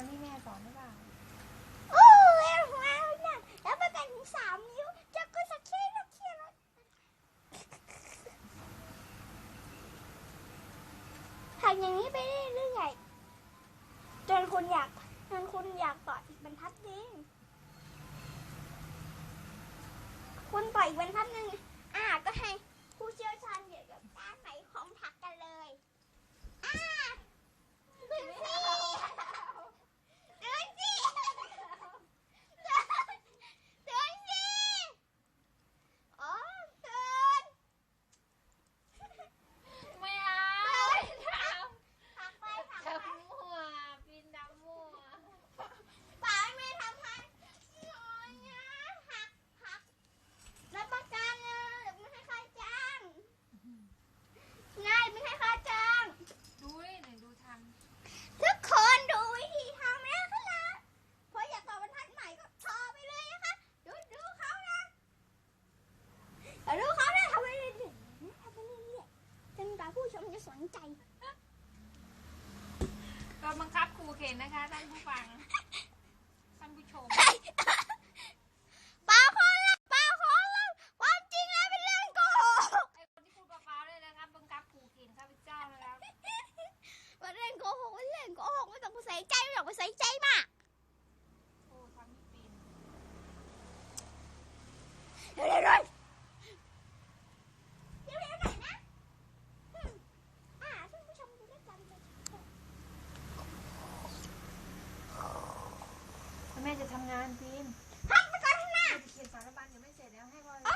ามที่แม่สอนได้อเปล่าโอ้เอ็มมาเนี่ยแล้วมันเป็นสามนิ้วจะก็สักแค่สักแค่ทกอย่างนี้ไปเรื่อยๆจนคุณอยากจนคุณอยากต่ออีกบรรทัดนึงคุณต่ออีกบรรทัดนึงอ่าก็ให้ สนใจโดนบังคับครูเข็นนะคะท่านผู้ฟัง แม่จะทำงานพิมพ์พักไปก่อนข้าน้าจะเขียนสารบัญยังไม่เสร็จแล้วให้พ่อเ